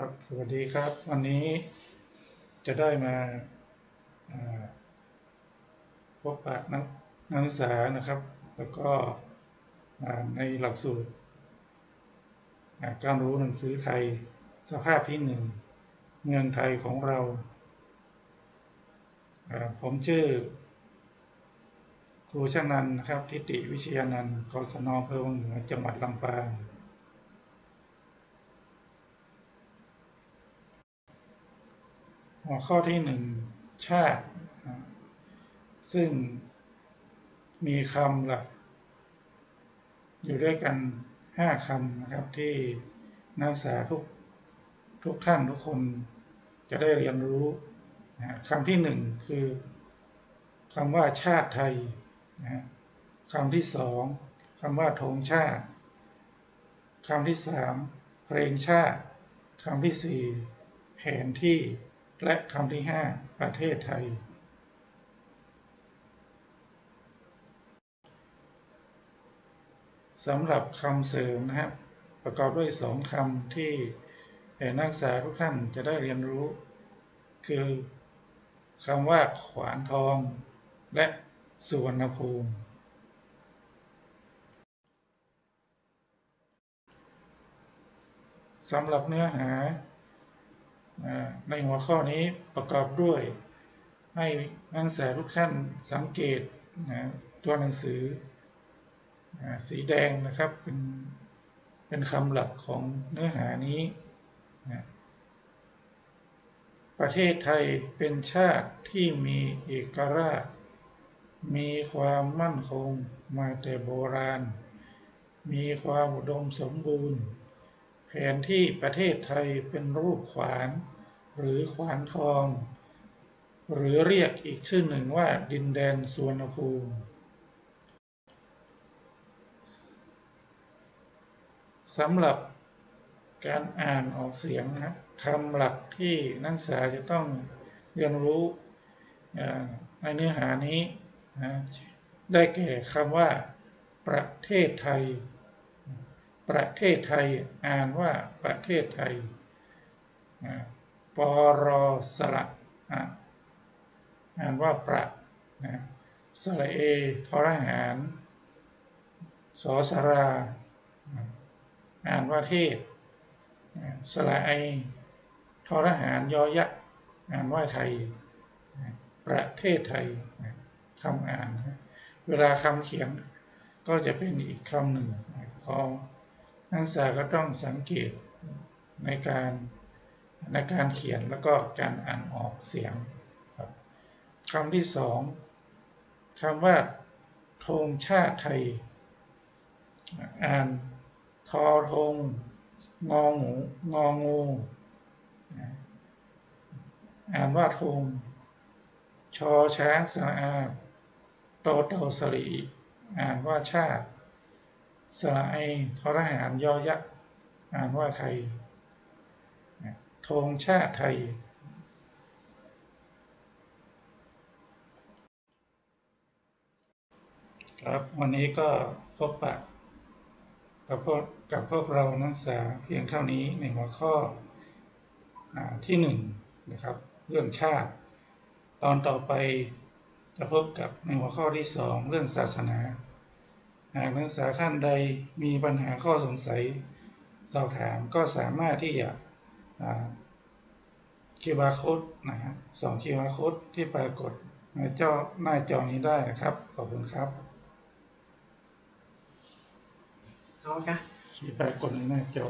ครับสวัสดีครับ วันนี้จะได้มาพบปะนักนักศึกษานะครับ แล้วก็ในหลักสูตรอ่าการรู้หนังสือไทยสภาพที่หนึ่งเมืองไทยของเรา ผมชื่อ ครูชนันนะครับ ทิติวิชยานันท์กศนอำเภอวังเหนือจังหวัดลำปาง หัวข้อที่หนึ่งชาติ ซึ่งมีคำหลัก อยู่ด้วยกันห้าคำนะครับที่นักศึกษาทุกทุกท่านทุกคนจะได้เรียนรู้นะคำที่หนึ่งคือคำว่าชาติไทยนะคำที่สองคำว่าธงชาติคำที่สามเพลงชาติคำที่สี่แผนที่ และคำที่ห้าประเทศไทย สำหรับคำเสริมนะครับ ประกอบด้วยสองคำที่นักศึกษาทุกท่านจะได้เรียนรู้ คือคำว่าขวานทอง และสุวรรณภูมิสำหรับเนื้อหาอ่า ในหัวข้อนี้ประกอบด้วย ให้นักศึกษาทุกท่านสังเกตนะตัวหนังสือสีแดงนะครับเป็นเป็นคำหลักของเนื้อหานี้นะประเทศไทยเป็นชาติที่มีเอกราช มีความมั่นคงมาแต่โบราณ มีความอุดมสมบูรณ์ นที่ประเทศไทยเป็นรูปขวาน หรือขวานทอง หรือเรียกอีกชื่อหนึ่งว่าดินแดนสวนภูมิ สำหรับการอ่านออกเสียงนะคำหลักที่นักศึกษาจะต้องเรียนรู้ในเนื้อหานี้นะได้แก่คำว่า ประเทศไทย ประเทศไทยอ่านว่าประเทศไทยปรสระอ่านว่าประนะสระเอทรหารสอสราอะอ่านว่าเทศ สระไอทรหารยอยักษ์อ่านว่าไทย ประเทศไทยคำอ่าน เวลาคำเขียนก็จะเป็นอีกคำหนึ่งของ นักศึกษาก็ต้องสังเกตในการในการเขียนแล้วก็การอ่านออกเสียงครับคำที่สองคำว่าธงชาติไทย อ่านทอธงงองูงองูอ่านว่าธงชอช้างสะอาโตโตสรีอ่านว่าชาติ สระไอทรหารยอยักษ์อ่านว่าไทยธงชาติไทย ครับวันนี้ก็พบปะกับพวกกับพวกเรานักศึกษาเพียงเท่านี้ในหัวข้ออที่หนึ่งนะครับ เรื่องชาติ ตอนต่อไปจะพบกับในหัวข้อที่สองเรื่องศาสนา หากนักศึกษาท่านใดมีปัญหาข้อสงสัยสอบถามก็สามารถที่จะคิวอาร์โค้ดนะฮะสองคิวอาร์โค้ดที่ปรากฏในจอหน้าจอนี้ได้นะครับ ขอบคุณครับเอากะที่ปรากฏในหน้าจอ